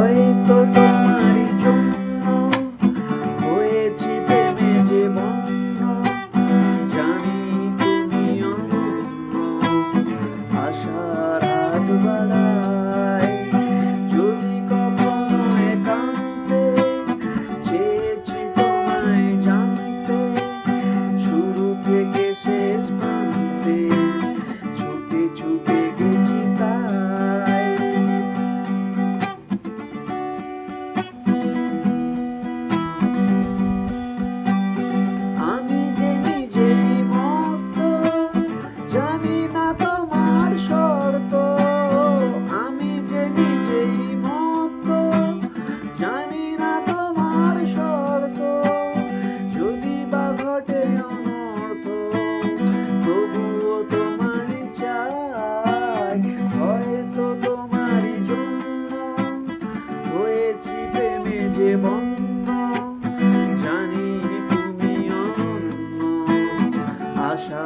হয়তো তোমারই জন্য হয়েছি প্রেমে যে মন্য জানি তুমি আশার হাত যদি কখনো একান্তে চেয়েছি তোমায় জানতে, শুরু থেকে শেষ ছুটে ছুটে তাই হয়তো তোমারই জন্য হয়েছি প্রেমে যে বন্ধ। জানি তুমি অন্য আশা